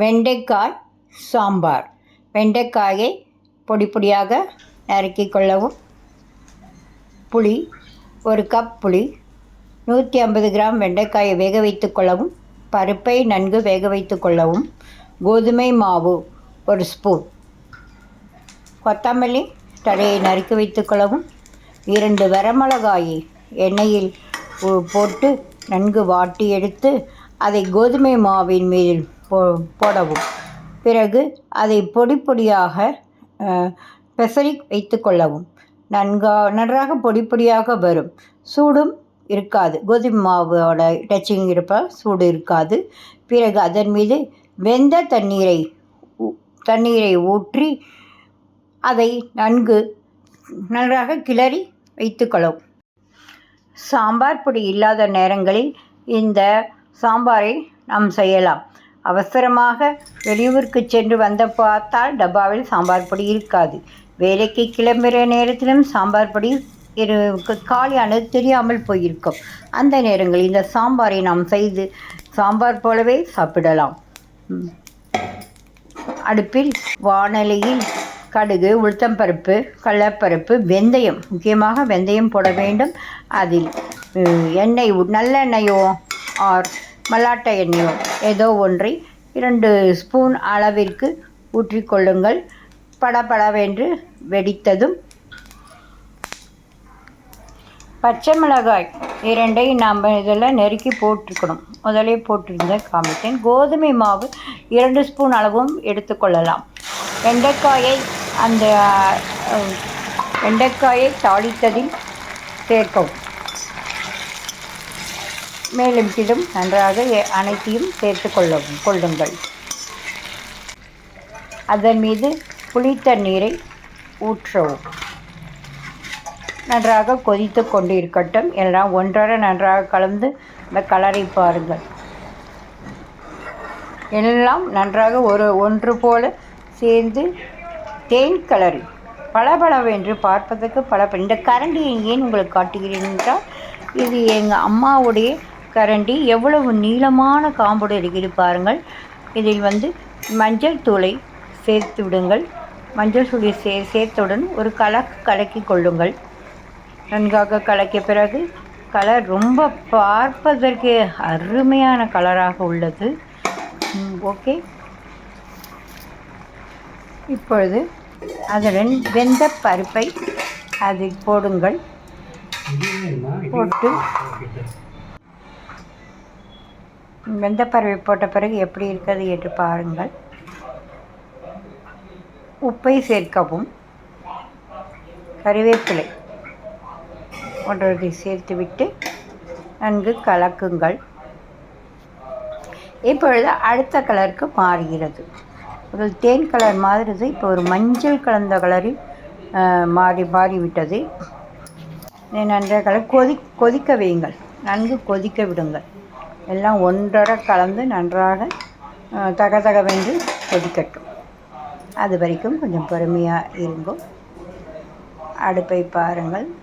வெண்டைக்காய் சாம்பார். வெண்டைக்காயை பொடி பொடியாக நறுக்கி கொள்ளவும். புளி ஒரு கப் புளி நூற்றி ஐம்பது கிராம் வெண்டைக்காயை வேக வைத்து கொள்ளவும். பருப்பை நன்கு வேக வைத்து கொள்ளவும். கோதுமை மாவு ஒரு ஸ்பூன் கொத்தமல்லி தடையை நறுக்கி வைத்து கொள்ளவும். இரண்டு வரமிளகாயை எண்ணெயில் போட்டு நன்கு வாட்டி எடுத்து அதை கோதுமை மாவின் மீது போ போடவும். பிறகு அதை பொடி பொடியாக பெசரி வைத்து கொள்ளவும். நன்கா நன்றாக பொடி பொடியாக வரும். சூடும் இருக்காது. கோதுமை மாவோட டச்சிங் இருப்பால் சூடு இருக்காது. பிறகு அதன் மீது வெந்த தண்ணீரை ஊ- தண்ணீரை ஊற்றி அதை நன்கு நன்றாக கிளறி வைத்துக்கொள்ளவும் சாம்பார் பொடி இல்லாத நேரங்களில் இந்த சாம்பாரை நாம் செய்யலாம். அவசரமாக வெளியூருக்கு சென்று வந்த பார்த்தால் டப்பாவில் சாம்பார் பொடி இருக்காது. வேலைக்கு கிளம்புகிற நேரத்திலும் சாம்பார் பொடி இரு காலியானது தெரியாமல் போயிருக்கும். அந்த நேரங்களில் இந்த சாம்பாரை நாம் செய்து சாம்பார் போலவே சாப்பிடலாம். அடுப்பில் வாணலியில் கடுகு உளுத்தம்பருப்பு கடலப்பருப்பு வெந்தயம் முக்கியமாக வெந்தயம் போட வேண்டும். அதில் எண்ணெய் ஊ- நல்லெண்ணெயோ ஆர் மல்லாட்டை எண்ணெயோ ஏதோ ஒன்றை இரண்டு ஸ்பூன் அளவிற்கு ஊற்றிக்கொள்ளுங்கள். படபடவென்று வெடித்ததும் பச்சை மிளகாய் இரண்டை நாம் இதில் நெருக்கி போட்டுக்கணும். முதலே போட்டிருந்த காமித்தேன். கோதுமை மாவு இரண்டு ஸ்பூன் அளவும் எடுத்துக்கொள்ளலாம். வெண்டைக்காயை அந்த வெண்டைக்காயை தாளித்ததில் சேர்க்கவும். மேலும் கீழும் நன்றாக அனைத்தையும் சேர்த்து கொள்ளவும் கொள்ளுங்கள். அதன் மீது புளித்தண்ணீரை ஊற்றவும். நன்றாக கொதித்து கொண்டு இருக்கட்டும் எல்லாம் ஒன்றரை நன்றாக கலந்து இந்த கலரை பாருங்கள். எல்லாம் நன்றாக ஒரு ஒன்று போல சேர்ந்து தேன் கலரி பளபளவென்று பார்ப்பதற்கு பல இந்த கரண்டியை ஏன் உங்களுக்கு காட்டுகிறேன் என்றால் இது எங்கள் அம்மாவுடைய கரண்டி எவ்வளவு நீளமான காம்போடு இருக்கிறது பாருங்கள். இதில் வந்து மஞ்சள் தூளை சேர்த்து விடுங்கள். மஞ்சள் தூளை சே சேர்த்தவுடன் ஒரு கலக்கு கலக்கி கொள்ளுங்கள். நன்றாக கலக்கிய பிறகு கலர் ரொம்ப பார்ப்பதற்கு அருமையான கலராக உள்ளது. ஓகே. இப்பொழுது அதனுடன் வெந்த பருப்பை அதில் போடுங்கள். போட்டு வெந்த பறவை போட்ட பிறகு எப்படி இருக்கிறது என்று பாருங்கள். உப்பை சேர்க்கவும். கறிவேப்பிலை போன்றவற்றை சேர்த்துவிட்டு நன்கு கலக்குங்கள். இப்பொழுது அடுத்த கலருக்கு மாறுகிறது. முதல் தேன் கலர் மாறுறது இப்போ ஒரு மஞ்சள் கலந்த கலரில் மாறி மாறிவிட்டது. நன்றாக கலர் கொதி கொதிக்க வையுங்கள். நன்கு கொதிக்க விடுங்கள். எல்லாம் ஒன்றரை கலந்து நன்றாக தகதகவென்று கொதிக்கட்டும். அது வரைக்கும் கொஞ்சம் பொறுமையாக இருங்கும் அடுப்பை பாருங்கள்.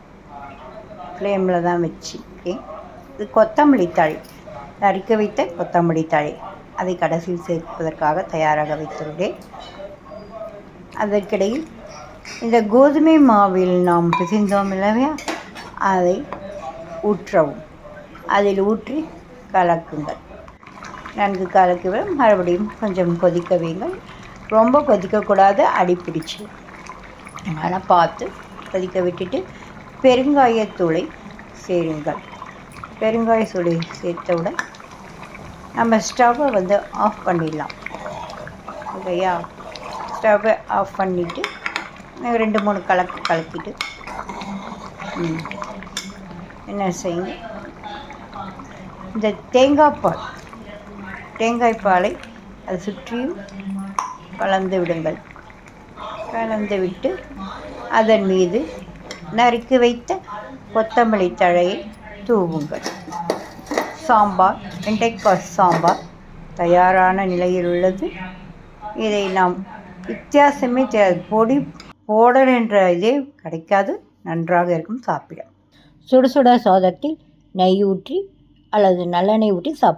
ஃப்ளேமில் தான் வச்சுருக்கேன். இது கொத்தமல்லி தழை. நறுக்க வைத்த கொத்தமல்லி தழை. அதை கடைசியில் சேர்ப்பதற்காக தயாராக வைத்துள்ளேன். அதற்கிடையில் இந்த கோதுமை மாவில் நாம் பிசைந்தோம் இல்லையா? அதை ஊற்றவும். அதில் ஊற்றி கலக்குங்கள். நன்கு கலக்குவேன் மறுபடியும் கொஞ்சம் கொதிக்க வையுங்கள் ரொம்ப கொதிக்கக்கூடாது. அடிப்பிடிச்சு ஆனால் பார்த்து கொதிக்க விட்டுட்டு பெருங்காயத்தூளை சேருங்கள். பெருங்காயத்தூளை சேர்த்தவுடன் நம்ம ஸ்டவ்வை வந்து ஆஃப் பண்ணிடலாம். ஓகேயா? ஸ்டவ்வை ஆஃப் பண்ணிவிட்டு ரெண்டு மூணு கலக்கு கலக்கிட்டு என்ன செய்யுங்க? இந்த தேங்காய் பால். தேங்காய் பாலை அதை சுற்றியும் கலந்து விடுங்கள். கலந்து விட்டு அதன் மீது நறுக்கி வைத்த கொத்தமல்லி தழையை தூவுங்கள். சாம்பார் வெண்டைக்காய் சாம்பார் தயாரான நிலையில் உள்ளது. இதை நாம் வித்தியாசமே தெரியாது பொடி போடல் என்ற இதே கிடைக்காது. நன்றாக இருக்கும் சாப்பிட. சுட சுட சாதத்தில் நெய் ஊற்றி அல்லது நல்லெண்ணெய் ஊற்றி சாப்பிட